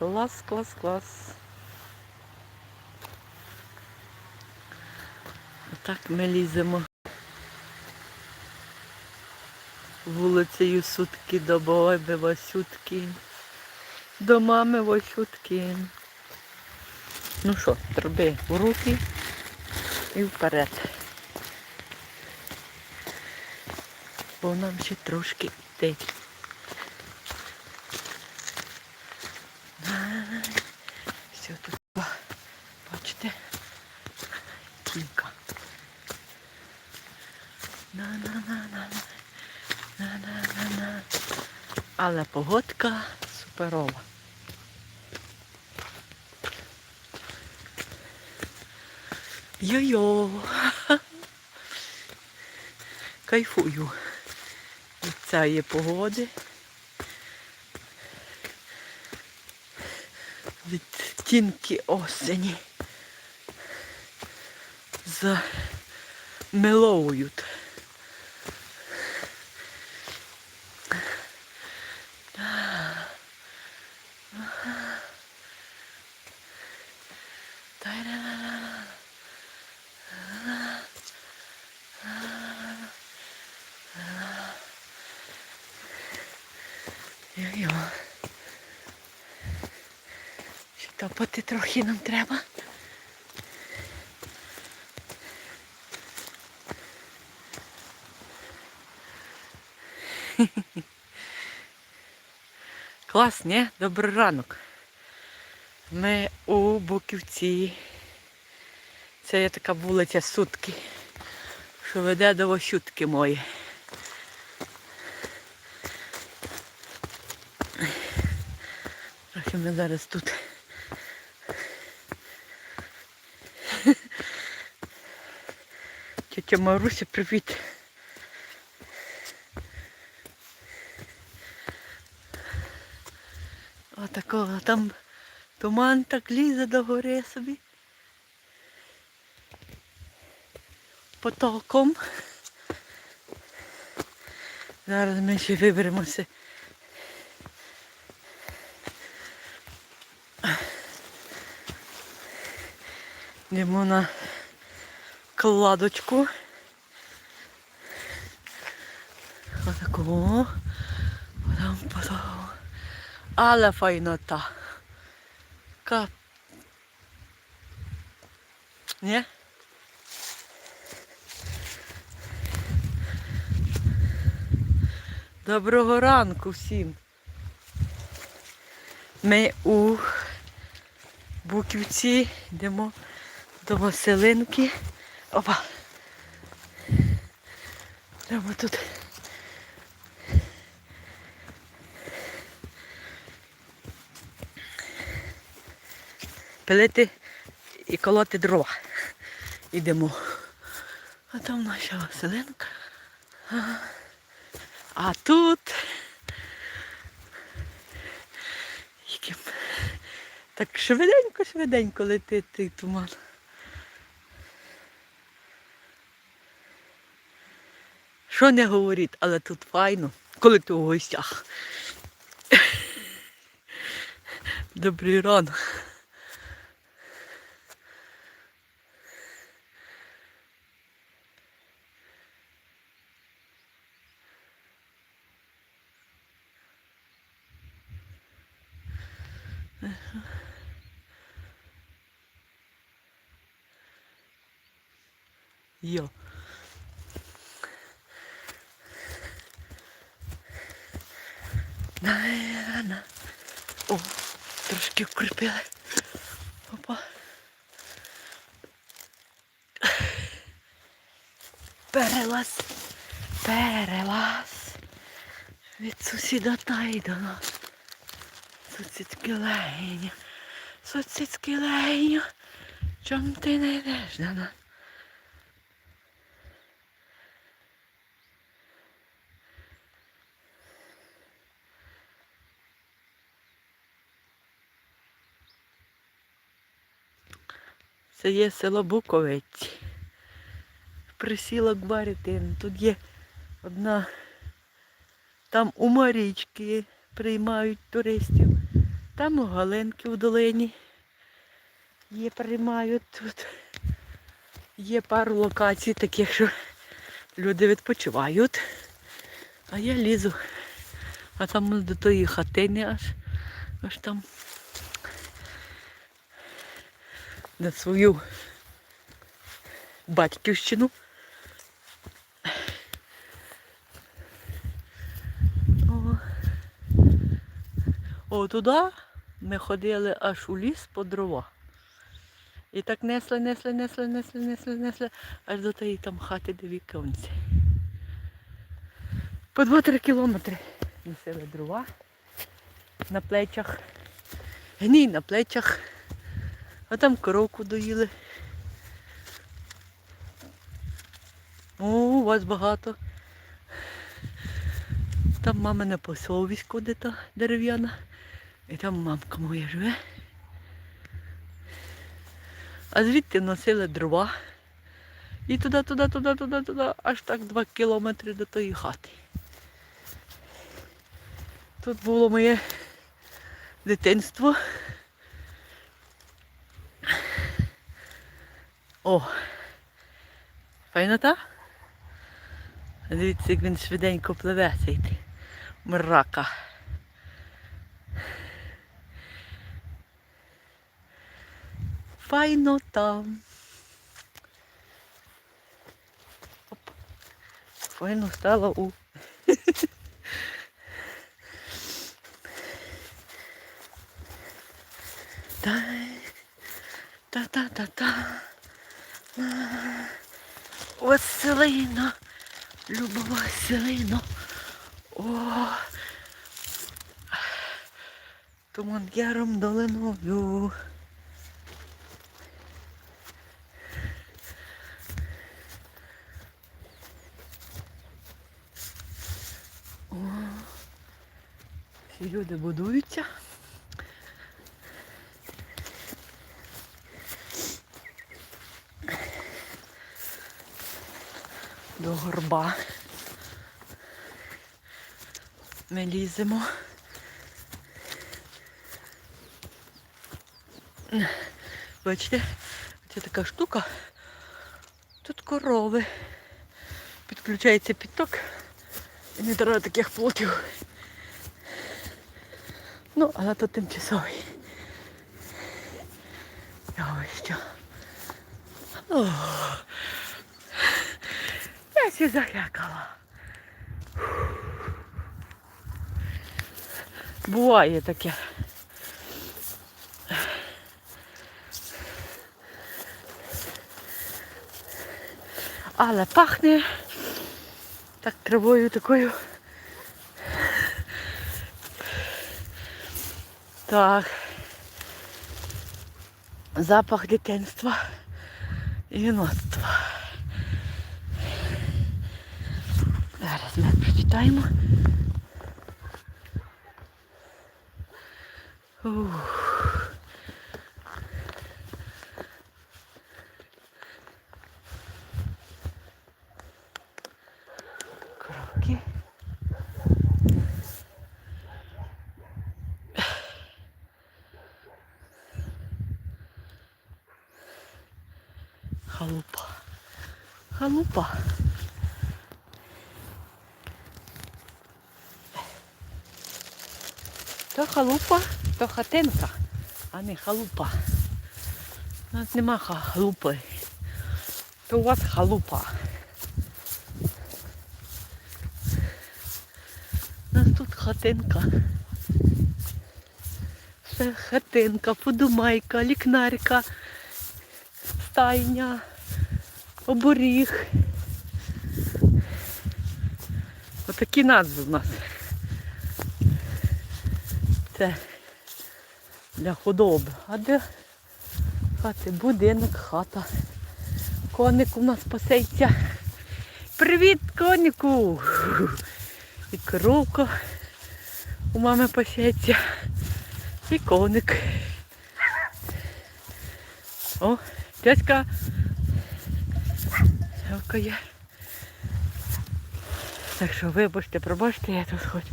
Клас, клас, клас. Отак ми ліземо вулицею сутки до баби Васютки. До мами Васютки. Ну що, труби в руки і вперед. Бо нам ще трошки йти. Все тут, ба- бачите, кілька. На-на-на-на. На-на-на-на. Але погодка суперова. Йо-йо. Кайфую від цієї погоди. Від тінки осені. Замиловують. Йо-йо. Ще топати трохи нам треба. Клас, ні? Добрий ранок. Ми у Буківці. Це є така вулиця Сутки, що веде до Вощутки мої. Трохи ми зараз тут. Тетя Маруся, привіт. Отакого там туман так лізе до гори собі. Потоком. Зараз ми ще виберемося. Йдемо на кладочку. Отаку. Потом, потом. Але файнота. Кап. Ні? Доброго ранку всім. Ми у Буківці йдемо до Василинки. Опа. Треба тут. Пилити і колоти дрова. Ідемо. А там наша. Ага. А тут яким так швиденько-швиденько летить той туман. Що не говорить, але тут файно, коли ти у гостях. Добрий ранок. Йо. На, на. О, трошки укріпили. Опа. Перелаз. Перелаз. Від сусіда та й до нас. Сусідське легеня. Сусідське легеня. Чом ти не йдеш до нас? Це є село Буковець. Присілок Баритин. Тут є одна, там у Марічки приймають туристів. Там у Галинки в долині. Є, приймають тут. Є пару локацій таких, що люди відпочивають. А я лізу. А там до тої хатини аж, аж там. На свою батьківщину. О, О туди ми ходили аж у ліс по дрова. І так несли, несли, несли, несли, несли, несли, аж до тієї там хати до віконці. По 2-3 кілометри носили дрова на плечах. Гній на плечах. А там коровку доїли. О, у вас багато. Там мамине посовісько де-то дерев'яна. І там мамка моя живе. А звідти носили дрова. І туди, туди, туди, туди, туди, аж так два кілометри до тої хати. Тут було моє дитинство. О! Файнота? Дивіться, як він швиденько пливе цей мрака. Файно там. Файно стало у. Та та та та та Василино, Люба Василино. О, туман яром долиною. О, всі люди будуються. До горба. Ми ліземо. Бачите, це така штука. Тут корови. Підключається підток. І не треба таких плотів. Ну, але то тимчасовий. Ось що. Ох. Сі залякала. Буває таке. Але пахне так травою такою. Так. Запах дитинства і юнацтва. Зараз ми прочитаємо. Ух. Коробки. Халупа. Халупа. То халупа, то хатинка, а не халупа. У нас нема халупи. То у вас халупа. У нас тут хатинка. Це хатинка, подумайка, лікнарка, стайня, оборіг. Отакі назви в нас. Це для худоби. А де хати? Будинок, хата. Коник у нас пасеться. Привіт, конику! І коровка у мами пасеться. І коник. О, дядька. Гавкає. Так що вибачте, пробачте, я тут хоч